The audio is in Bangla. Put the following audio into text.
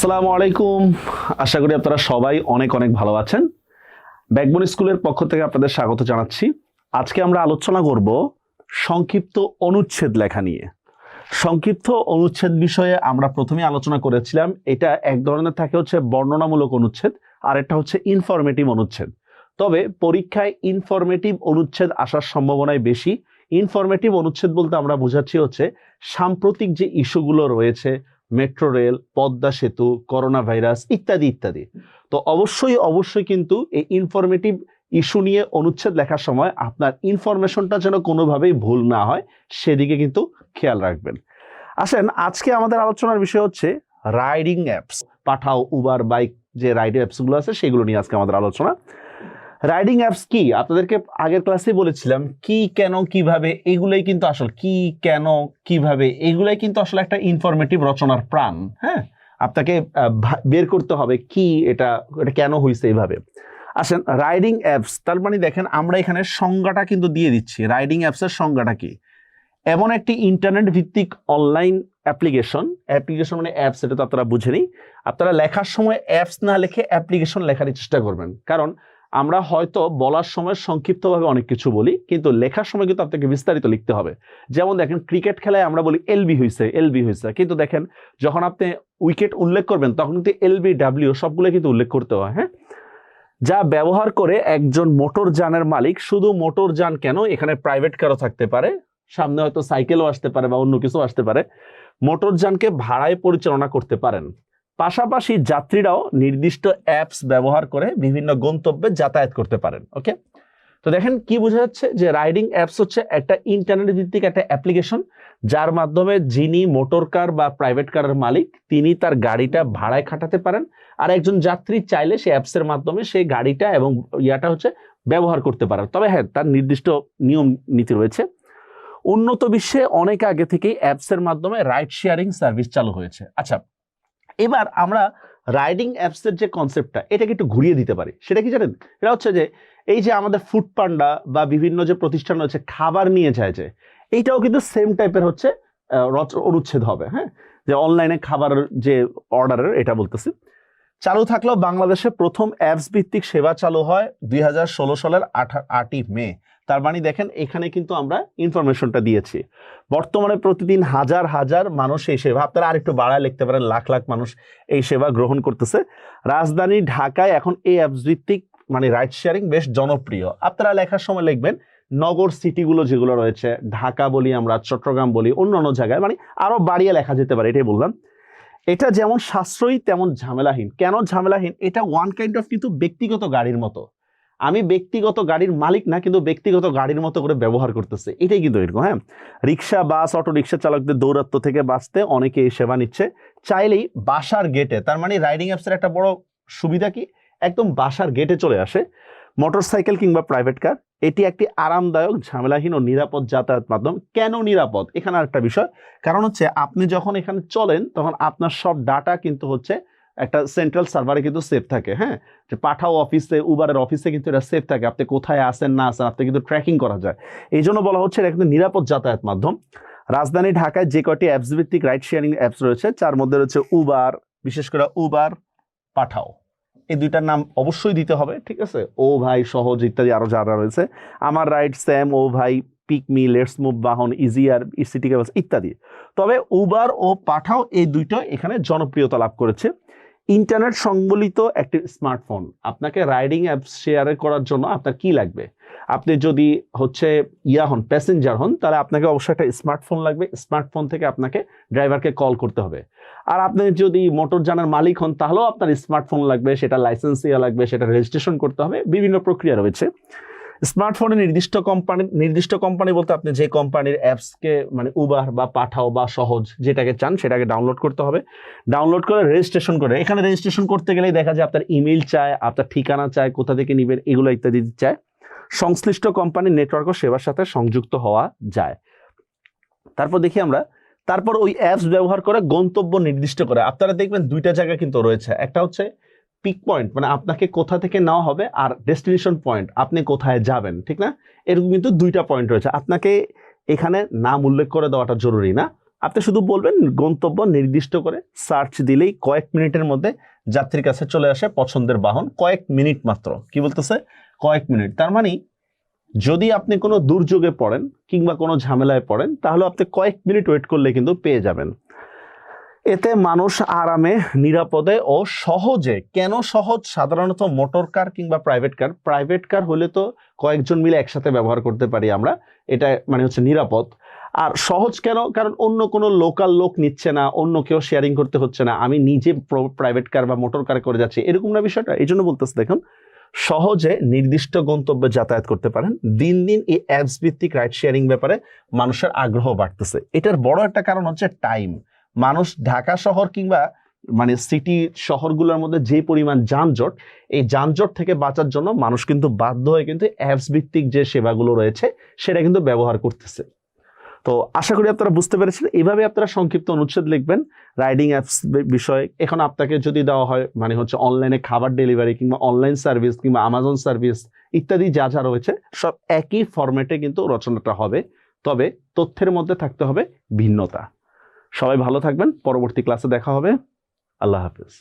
আসসালামু আলাইকুম। আশা করি আপনারা সবাই অনেক অনেক ভালো আছেন। ব্যাকবন স্কুলের পক্ষ থেকে আপনাদের স্বাগত জানাচ্ছি। আজকে আমরা আলোচনা করব সংক্ষিপ্ত অনুচ্ছেদ লেখা নিয়ে। সংক্ষিপ্ত অনুচ্ছেদ বিষয়ে আমরা প্রথমে আলোচনা করেছিলাম। এটা এক ধরনের থাকে হচ্ছে বর্ণনামূলক অনুচ্ছেদ, আর একটা হচ্ছে ইনফরমেটিভ অনুচ্ছেদ। তবে পরীক্ষায় ইনফরমেটিভ অনুচ্ছেদ আসার সম্ভাবনাই বেশি। ইনফরমেটিভ অনুচ্ছেদ বলতে আমরা বোঝাচ্ছি হচ্ছে সাম্প্রতিক যে ইস্যুগুলো রয়েছে মেট্রো রেল, পদ্মা সেতু, করোনা ভাইরাস ইত্যাদি ইত্যাদি। তো অবশ্যই অবশ্যই কিন্তু এই ইনফরমেটিভ ইস্যু নিয়ে অনুচ্ছেদ লেখার সময় আপনার ইনফরমেশনটা যেন কোনোভাবেই ভুল না হয়, সেদিকে কিন্তু খেয়াল রাখবেন। আসেন, আজকে আমাদের আলোচনার বিষয় হচ্ছে riding apps Pathao Uber bike যে রাইডিং অ্যাপসগুলো আছে, সেগুলো নিয়ে আজকে আমাদের আলোচনা। রাইডিং অ্যাপস কি? আপনাদেরকে আগের ক্লাসে বলেছিলাম, কি, কেন, কীভাবে, এগুলোই কিন্তু আসল, কি, কেন, কীভাবে, এগুলোই কিন্তু আসলে একটা ইনফরমেটিভ রচনার প্রাণ হ্যাঁ? আপনাকে বের করতে হবে কি এটা এটা কেন হয়েছে এইভাবে। আসেন রাইডিং অ্যাপস তার মানে দেখেন আমরা এখানে সংজ্ঞাটা কিন্তু দিয়ে দিচ্ছি রাইডিং অ্যাপসের সংজ্ঞাটা কি? এমন একটি ইন্টারনেট ভিত্তিক অনলাইন অ্যাপ্লিকেশন অ্যাপ্লিকেশন মানে অ্যাপস এটা তো আপনারা বুঝেনি আপনারা লেখার সময় অ্যাপস না লেখে অ্যাপ্লিকেশন লেখার চেষ্টা করবেন, কারণ আমরা হয়তো বলার সময় সংক্ষিপ্তভাবে অনেক কিছু বলি, কিন্তু লেখার সময় কিন্তু আপনাকে বিস্তারিত লিখতে হবে। যেমন দেখেন, ক্রিকেট খেলায় আমরা বলি এলবি হয়েছে এলবি হয়েছে কিন্তু দেখেন, যখন আপনি উইকেট উল্লেখ করবেন, তখন কিন্তু এলবি ডাব্লিউ সবগুলো কিন্তু উল্লেখ করতে হয় হ্যাঁ? যা ব্যবহার করে একজন মোটর যানের মালিক, শুধু মোটর যান কেন, এখানে প্রাইভেট কারও থাকতে পারে, সামনে হয়তো সাইকেলও আসতে পারে বা অন্য কিছু আসতে পারে, মোটর যানকে ভাড়ায় পরিচালনা করতে পারেন। পাশাপাশি যাত্রীরাও নির্দিষ্ট অ্যাপস ব্যবহার করে বিভিন্ন গন্তব্যে যাতায়াত করতে পারেন ওকে তো দেখেন কি বোঝা যাচ্ছে যে রাইডিং অ্যাপস হচ্ছে একটা ইন্টারনেট ভিত্তিক একটা অ্যাপ্লিকেশন যার মাধ্যমে যিনি মোটর কার বা প্রাইভেট কারের মালিক, তিনি তার গাড়িটা ভাড়ায় খাটাতে পারেন আর একজন যাত্রী চাইলে সেই অ্যাপসের মাধ্যমে সেই গাড়িটা এবং ইয়াটা হচ্ছে ব্যবহার করতে পারেন। তবে হ্যাঁ তার নির্দিষ্ট নিয়ম নীতি রয়েছে। উন্নত বিশ্বে অনেক আগে থেকেই অ্যাপসের মাধ্যমে রাইড শেয়ারিং সার্ভিস চালু হয়েছে। আচ্ছা এবার আমরা রাইডিং অ্যাপসের যে কনসেপ্টটা এটাকে একটু ঘুরিয়ে দিতে পারি। সেটা কি জানেন? এটা হচ্ছে যে, এই যে আমাদের ফুড পান্ডা বা বিভিন্ন যে প্রতিষ্ঠান রয়েছে, খাবার নিয়ে যায় যে, এইটাও কিন্তু সেম টাইপের হচ্ছে অনুচ্ছেদ হবে হ্যাঁ? যে অনলাইনে খাবার যে অর্ডারের এটা বলতেছি। চালু থাকলেও বাংলাদেশে প্রথম অ্যাপস ভিত্তিক সেবা চালু হয় দুই হাজার ষোলো সালের আটই মে। তার মানে দেখেন, এখানে কিন্তু আমরা ইনফরমেশনটা দিয়েছি। বর্তমানে প্রতিদিন হাজার হাজার মানুষ এই সেবা আপনারা আরেকটু বাড়ায় লিখতে পারেন, লাখ লাখ মানুষ এই সেবা গ্রহণ করতেছে। রাজধানী ঢাকায় এখন এই অ্যাপস ভিত্তিক মানে রাইড শেয়ারিং বেশ জনপ্রিয়। আপনারা লেখার সময় লিখবেন, নগর সিটিগুলো যেগুলো রয়েছে, ঢাকা বলি আমরা, চট্টগ্রাম বলি অন্য অন্য জায়গায় মানে আরও বাড়িয়ে লেখা যেতে পারে, এটাই বললাম। এটা যেমন সাশ্রয়ী, তেমন ঝামেলাহীন। কেন ঝামেলাহীন? এটা ওয়ান কাইন্ড অফ কিন্তু ব্যক্তিগত গাড়ির মতো। আমি ব্যক্তিগত গাড়ির মালিক না, কিন্তু ব্যক্তিগত গাড়ির মতো করে ব্যবহার করতেছে। এটাই কিন্তু এরকম হ্যাঁ? রিক্সা, বাস, অটো রিক্সা চালকদের দৌরাত্ম থেকে বাঁচতে অনেকে এই সেবা নিচ্ছে। চাইলেই বাসার গেটে তার মানে রাইডিং অ্যাপসের একটা বড় সুবিধা কি? একদম বাসার গেটে চলে আসে। মোটরসাইকেল কিংবা প্রাইভেট কার এটি একটি আরামদায়ক, ঝামেলাহীন ও নিরাপদ যাতায়াত মাধ্যম। কেন নিরাপদ? এখানে আরেকটা বিষয়। কারণ হচ্ছে, আপনি যখন এখানে চলেন, তখন আপনার সব ডাটা কিন্তু হচ্ছে একটা সেন্ট্রাল সার্ভারে কিন্তু সেফ থাকে হ্যাঁ? যে পাঠাও অফিসে উবারের অফিসে কিন্তু এটা সেফ থাকে। আপনি কোথায় আসেন না আসেন আপনি কিন্তু ট্র্যাকিং করা যায়। এই জন্য বলা হচ্ছে, এটা কিন্তু নিরাপদ যাতায়াত মাধ্যম। রাজধানী ঢাকায় যে কয়টি অ্যাপস ভিত্তিক রাইড শেয়ারিং অ্যাপস রয়েছে যার মধ্যে রয়েছে উবার বিশেষ করে উবার পাঠাও। এই দুইটার নাম অবশ্যই দিতে হবে, ঠিক আছে? ও ভাই সহজ ইত্যাদি আরও যারা রয়েছে। আমার ride Sam, Obhai PickMe let's move, Bahon easier city cabs ইত্যাদি। তবে উবার ও পাঠাও এই দুইটা এখানে জনপ্রিয়তা লাভ করেছে। ইন্টারনেট সংবলিত একটি স্মার্টফোন। আপনাকে রাইডিং অ্যাপস শেয়ার করার জন্য আপনার কি লাগবে? আপনি যদি হচ্ছে ইয়া হন প্যাসেঞ্জার হন, তাহলে আপনাকে অবশ্যই একটা স্মার্টফোন লাগবে। স্মার্টফোন থেকে আপনাকে ড্রাইভারকে কল করতে হবে। আর আপনি যদি মোটর যানের মালিক হন, তাহলেও আপনার স্মার্টফোন লাগবে, সেটা লাইসেন্স ইয়া লাগবে, সেটা রেজিস্ট্রেশন করতে হবে, বিভিন্ন প্রক্রিয়া রয়েছে। স্মার্টফোনে নির্দিষ্ট কোম্পানি নির্দিষ্ট কোম্পানি বলতে আপনি যে কোম্পানির অ্যাপসকে মানে উবার বা পাঠাও বা সহজ যেটাকে চান, সেটাকে ডাউনলোড করতে হবে। ডাউনলোড করে রেজিস্ট্রেশন করে। এখানে রেজিস্ট্রেশন করতে গেলেই দেখা যায় আপনার ইমেল চায়, আপনার ঠিকানা চায়, কোথা থেকে নেবেন, এগুলো ইত্যাদি চায়। সংশ্লিষ্ট কোম্পানির নেটওয়ার্ক ও সেবার সাথে সংযুক্ত হওয়া যায়। তারপর দেখি আমরা, তারপর ওই অ্যাপস ব্যবহার করে গন্তব্য নির্দিষ্ট করে। আপনারা দেখবেন দুইটা জায়গা কিন্তু রয়েছে। একটা হচ্ছে পিক পয়েন্ট মানে আপনাকে কোথা থেকে নেওয়া হবে আর ডেস্টিনেশন পয়েন্ট আপনি কোথায় যাবেন, ঠিক না? এরকম কিন্তু দুইটা পয়েন্ট রয়েছে। আপনাকে এখানে নাম উল্লেখ করে দেওয়াটা জরুরি না। আপনি শুধু বলবেন গন্তব্য নির্দিষ্ট করে সার্চ দিলেই কয়েক মিনিটের মধ্যে যাত্রীর কাছে চলে আসে পছন্দের বাহন, কয়েক মিনিট মাত্র। কি বলতেছে? কয়েক মিনিট। তার মানে যদি আপনি কোনো দুর্যোগে পড়েন কিংবা কোনো ঝামেলায় পড়েন, তাহলে আপনি কয়েক মিনিট ওয়েট করলে কিন্তু পেয়ে যাবেন। এতে মানুষ আরামে, নিরাপদে ও সহজে, কেন সহজ? সাধারণত মোটর কার কিংবা প্রাইভেট কার প্রাইভেট কার হলে তো কয়েকজন মিলে একসাথে ব্যবহার করতে পারি আমরা। এটা মানে হচ্ছে নিরাপদ। আর সহজ কেন? কারণ অন্য কোনো লোকাল লোক নিচ্ছে না, অন্য কেউ শেয়ারিং করতে হচ্ছে না। আমি নিজে প্রাইভেট কার বা মোটর কার করে যাচ্ছি। এরকম না বিষয়টা? এই জন্য বলতেছে, দেখুন সহজে নির্দিষ্ট গন্তব্যে যাতায়াত করতে পারেন। দিন দিন এই অ্যাপস ভিত্তিক রাইড শেয়ারিং ব্যাপারে মানুষের আগ্রহ বাড়তেছে। এটার বড় একটা কারণ হচ্ছে টাইম মানুষ ঢাকা শহর কিংবা মানে সিটি শহরগুলোর মধ্যে যে পরিমাণ যানজট, এই যানজট থেকে বাঁচার জন্য মানুষ কিন্তু বাধ্য হয়ে কিন্তু অ্যাপস ভিত্তিক যে সেবাগুলো রয়েছে, সেটা কিন্তু ব্যবহার করতেছে। তো আশা করি আপনারা বুঝতে পেরেছেন। এইভাবে আপনারা সংক্ষিপ্ত অনুচ্ছেদ লিখবেন। রাইডিং অ্যাপস বিষয়ে। এখন আপনাকে যদি দেওয়া হয় মানে হচ্ছে অনলাইনে খাবার ডেলিভারি কিংবা অনলাইন সার্ভিস কিংবা আমাজন সার্ভিস ইত্যাদি যা যা রয়েছে, সব একই ফরম্যাটে কিন্তু রচনাটা হবে। তবে তথ্যের মধ্যে থাকতে হবে ভিন্নতা। সবাই ভালো থাকবেন। পরবর্তী ক্লাসে দেখা হবে। আল্লাহ হাফিজ।